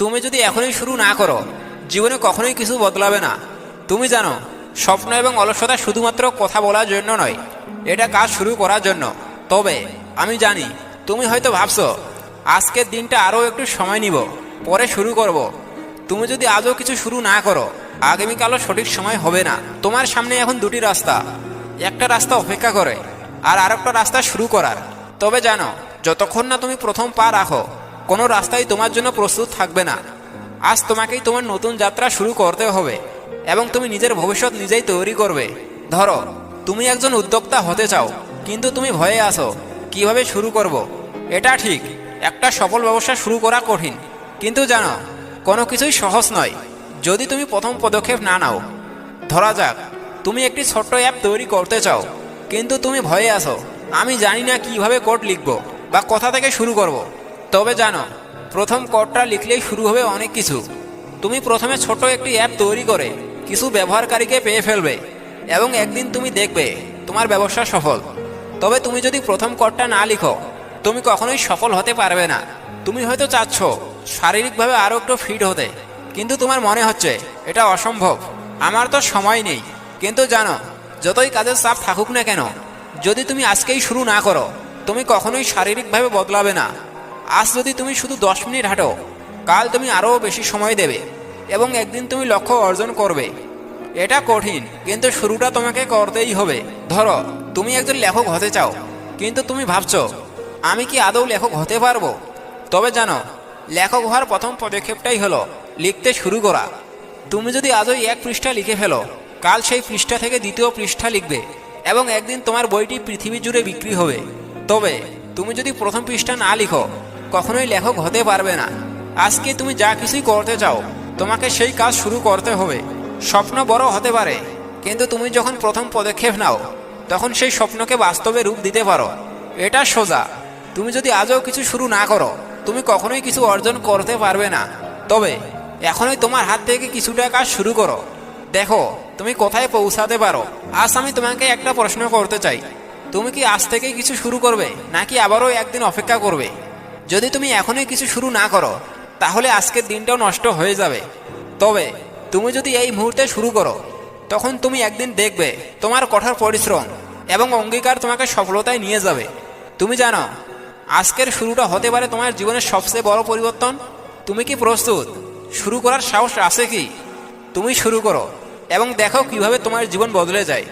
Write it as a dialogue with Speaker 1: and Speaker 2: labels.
Speaker 1: তুমি যদি এখনই শুরু না করো, জীবনে কখনোই কিছু বদলাবে না। তুমি জানো, স্বপ্ন এবং অলসতা শুধুমাত্র কথা বলার জন্য নয়, এটা কাজ শুরু করার জন্য। তবে, আমি জানি, তুমি হয়তো ভাবছ, আজকের দিনটা আরও একটু সময় নিব, পরে শুরু করব। তুমি যদি আজও কিছু শুরু না করো, আগামীকালও সঠিক সময় হবে না। তোমার সামনে এখন দুটি রাস্তা, একটা রাস্তা অপেক্ষা করে, আর আরেকটা রাস্তা শুরু করার। তবে জানো, যতক্ষণ না তুমি প্রথম পা রাখো কোনো রাস্তাই তোমার জন্য প্রস্তুত থাকবে না আজ তোমাকেই তোমার নতুন যাত্রা শুরু করতে হবে এবং তুমি নিজের ভবিষ্যৎ নিজেই তৈরি করবে ধরো, তুমি একজন উদ্যোক্তা হতে চাও, কিন্তু তুমি ভয়ে আসো কীভাবে শুরু করব। এটা ঠিক, একটা সফল ব্যবসা শুরু করা কঠিন, কিন্তু জানো, কোনো কিছুই সহজ নয়, যদি তুমি প্রথম পদক্ষেপ না নাও ধরা যাক, তুমি একটি ছোট্ট অ্যাপ তৈরি করতে চাও, কিন্তু তুমি ভয়ে আসো আমি জানি না কীভাবে কোড লিখব বা কোথা থেকে শুরু করব। তবে জানো, প্রথম কোডটা লিখলেই শুরু হবে অনেক কিছু। তুমি প্রথমে ছোট একটি অ্যাপ তৈরি করে কিছু ব্যবহারকারীকে পেয়ে ফেলবে এবং একদিন তুমি দেখবে তোমার ব্যবসা সফল। তবে তুমি যদি প্রথম কোডটা না লিখো, তুমি কখনোই সফল হতে পারবে না। তুমি হয়তো চাচ্ছ শারীরিকভাবে আরও একটু ফিট হতে, কিন্তু তোমার মনে হচ্ছে এটা অসম্ভব। আমার তো সময় নেই। কিন্তু জানো, যতই কাজের চাপ থাকুক না কেন, যদি তুমি আজকেই শুরু না করো, তুমি কখনোই শারীরিকভাবে বদলাবে না। আজ যদি তুমি শুধু দশ মিনিট হাঁটো, কাল তুমি আরও বেশি সময় দেবে এবং একদিন তুমি লক্ষ্য অর্জন করবে। এটা কঠিন, কিন্তু শুরুটা তোমাকে করতেই হবে। ধরো, তুমি একজন লেখক হতে চাও, কিন্তু তুমি ভাবছ, আমি কি আদৌ লেখক হতে পারব? তবে জানো, লেখক হওয়ার প্রথম পদক্ষেপটাই হলো লিখতে শুরু করা। তুমি যদি আজই এক পৃষ্ঠা লিখে ফেলো, কাল সেই পৃষ্ঠা থেকে দ্বিতীয় পৃষ্ঠা লিখবে এবং একদিন তোমার বইটি পৃথিবী জুড়ে বিক্রি হবে। তবে, তুমি যদি প্রথম পৃষ্ঠা না লিখো কখনোই লেখক হতে পারবে না। আজকে তুমি যা কিছুই করতে চাও, তোমাকে সেই কাজ শুরু করতে হবে। স্বপ্ন বড় হতে পারে, কিন্তু তুমি যখন প্রথম পদক্ষেপ নাও, তখন সেই স্বপ্নকে বাস্তবে রূপ দিতে পারো। এটা সোজা। তুমি যদি আজও কিছু শুরু না করো, তুমি কখনোই কিছু অর্জন করতে পারবে না। তবে, এখনই তোমার হাত থেকে কিছুটা কাজ শুরু করো। দেখো, তুমি কোথায় পৌঁছাতে পারো। আজ আমি তোমাকে একটা প্রশ্ন করতে চাই। তুমি কি আজ থেকেই কিছু শুরু করবে, নাকি আবারও একদিন অপেক্ষা করবে? যদি তুমি এখনই কিছু শুরু না করো, তাহলে আজকের দিনটাও নষ্ট হয়ে যাবে। তবে তুমি যদি এই মুহূর্তে শুরু করো, তখন তুমি একদিন দেখবে তোমার কঠোর পরিশ্রম এবং অঙ্গীকার তোমাকে সফলতায় নিয়ে যাবে। তুমি জানো, আজকের শুরুটা হতে পারে তোমার জীবনের সবচেয়ে বড় পরিবর্তন। তুমি কি প্রস্তুত? শুরু করার সাহস আছে কি? তুমি শুরু করো এবং দেখো কীভাবে তোমার জীবন বদলে যায়।